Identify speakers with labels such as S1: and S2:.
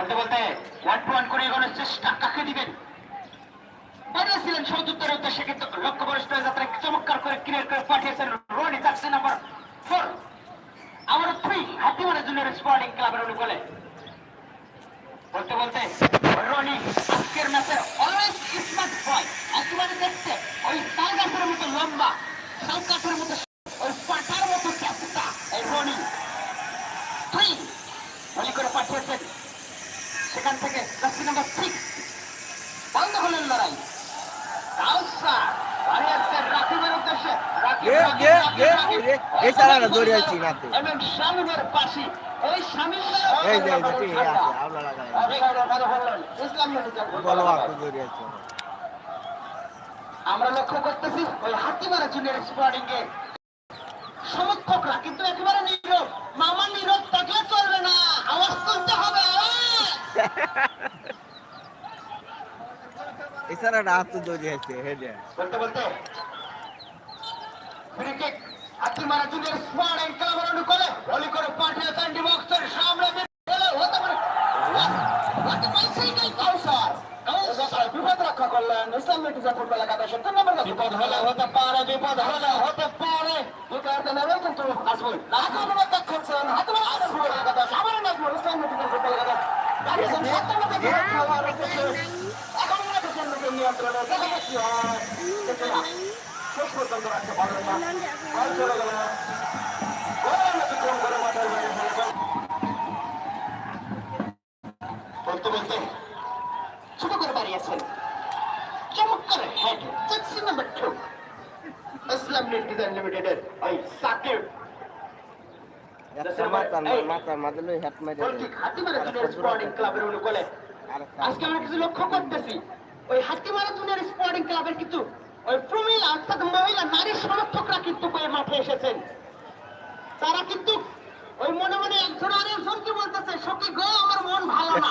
S1: বলতে বলতে one two one করে এগোনোর চেষ্টা কাকে দিবেন? বানিয়েছিলেন সৌদুত্তরের উদ্দেশ্যে লক্ষ্য বরিষ্ঠ যাত্রা চমৎকার করে ক্লিয়ার করে পাঠিয়েছেন রনি যাচ্ছে নাম্বার ফোর আমার থ্রি হাতিমারা জুনিয়র স্পোর্টিং ক্লাবের অনুকূলে। বলতে বলতে রনি আজকের ম্যাচে অলওয়েজ স্মার্ট বয় একেবারে দেখতে ওই তালগাছের মতো লম্বা শাল মতো ওই পাটার মতো ক্যাপটা এই রনি থ্রি গুলি করে পাঠিয়েছেন সেখান থেকে জার্সি নাম্বার সিক্স বন্ধ হলেন লড়াই। কাউসার বাড়িয়েছেন রাকিবের উদ্দেশ্যে। রাকিব,
S2: গে,
S1: রাকিব,
S2: গে, এছাড়া রাত তো দৌড়ে আছে হেডে
S1: বলতে বলতে। Free kick Hatimara junior sporting ক্লাবের অনুকূলে বলি করে পাঠিয়েছেন ডিবক্সের সামনে মিডফিল্ডে হতে পারে। হতে পারছে কি কাউসার কাউসার বিপদ রক্ষা করলেন ইসলাম মিটিজা ফুটবল একাদশ তিন নম্বর বিপদ হলে হতে পারে বিপদ হলে হতে পারে। বিকারতে নেবে কিন্তু আসবুল হাতে হাতে মনে আসবুল একাদশ ইসলাম মিটিজা ফুটবল একাদশ। শেষ পর্যন্ত রাখতে পারলেন না। বল চলে গেল করে মাঠের বাইরে বলতে বলতে ছোট করে বাড়িয়েছেন চমৎকার head jersey number two Islam net design লিমিটেডের ওই সাকিব। আজকে আমরা কিছু লক্ষ্য করতেছি ওই হাতিমারা জুনিয়র স্পোর্টিং ক্লাবের কিন্তু ওই প্রমিলা অর্থাৎ মহিলা নারী সমর্থকরা কিন্তু ওই মাঠে এসেছেন তারা কিন্তু ওই মনে মনে একজন আরেকজনকে বলতেছে সখী গো আমার মন ভালো না